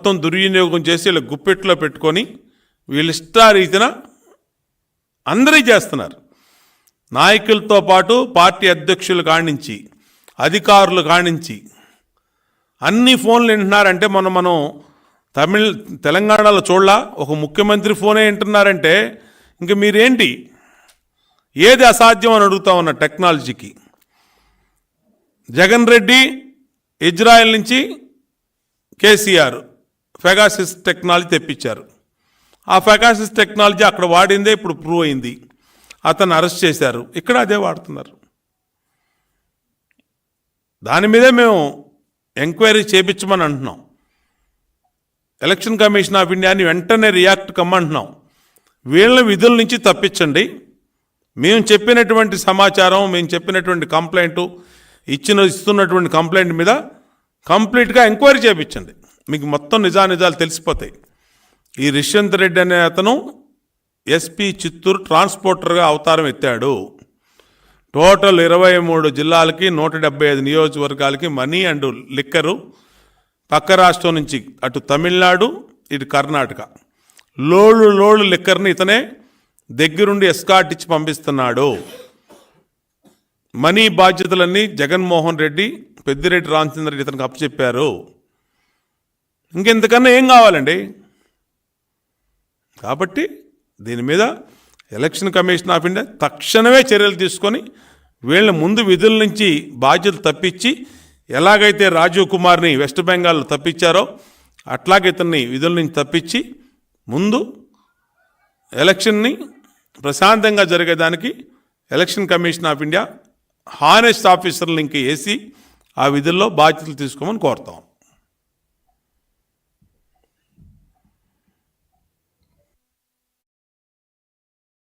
మొత్తం దుర్వినియోగం చేసి వీళ్ళ గుప్పెట్లో పెట్టుకొని వీళ్ళు ఇష్టారీతిన అందరూ చేస్తున్నారు. నాయకులతో పాటు పార్టీ అధ్యక్షులు కాణించి అధికారులు కాణించి అన్ని ఫోన్లు వింటున్నారంటే మనం మనం తమిళ తెలంగాణలో చూడలా ఒక ముఖ్యమంత్రి ఫోనే వింటున్నారంటే ఇంక మీరేంటి? ఏది అసాధ్యం అని అడుగుతా ఉన్న టెక్నాలజీకి. జగన్ రెడ్డి ఇజ్రాయెల్ నుంచి కేసీఆర్ ఫెగాసిస్ టెక్నాలజీ తెప్పించారు. ఆ ఫెగాసిస్ టెక్నాలజీ అక్కడ వాడిందే ఇప్పుడు ప్రూవ్ అయింది. అతను అరెస్ట్ చేశారు. ఇక్కడ అదే వాడుతున్నారు. దాని మీదే మేము ఎంక్వైరీ చేపించమని అంటున్నాం. ఎలక్షన్ కమిషన్ ఆఫ్ ఇండియాని వెంటనే రియాక్ట్ కమ్మంటున్నాం. వీళ్ళని విధుల నుంచి తప్పించండి. మేము చెప్పినటువంటి సమాచారం మేము చెప్పినటువంటి కంప్లైంట్ ఇచ్చిన ఇస్తున్నటువంటి కంప్లైంట్ మీద కంప్లీట్గా ఎంక్వైరీ చేయించండి మీకు మొత్తం నిజానిజాలు తెలిసిపోతాయి. ఈ రిష్యంత్ రెడ్డి అనే అతను ఎస్పీ చిత్తూరు ట్రాన్స్పోర్టర్గా అవతారం ఎత్తాడు. టోటల్ ఇరవై మూడు జిల్లాలకి నూట డెబ్బై ఐదు నియోజకవర్గాలకి మనీ అండ్ లిక్కరు పక్క రాష్ట్రం నుంచి అటు తమిళనాడు ఇటు కర్ణాటక. లోళ్ళు లోళ్ళు లిక్కర్ని ఇతనే దగ్గరుండి ఎస్కాట్ ఇచ్చి పంపిస్తున్నాడు. మనీ బాధ్యతలన్నీ జగన్మోహన్ రెడ్డి పెద్దిరెడ్డి రామచంద్ర రెడ్డి ఇతనికి అప్పచెప్పారు. ఇంకెంతకన్నా ఏం కావాలండి? కాబట్టి దీని మీద ఎలక్షన్ కమిషన్ ఆఫ్ ఇండియా తక్షణమే చర్యలు తీసుకొని వీళ్ళని ముందు విధుల నుంచి బాధ్యతలు తప్పించి ఎలాగైతే రాజీవ్ కుమార్ని వెస్ట్ బెంగాల్ తప్పించారో అట్లాగే ఇతన్ని విధుల నుంచి తప్పించి ముందు ఎలక్షన్ని ప్రశాంతంగా జరిగేదానికి election commission of India honest ఆఫీసర్లు ఇంక వేసి ఆ విధుల్లో బాధ్యతలు తీసుకోమని కోరుతాం.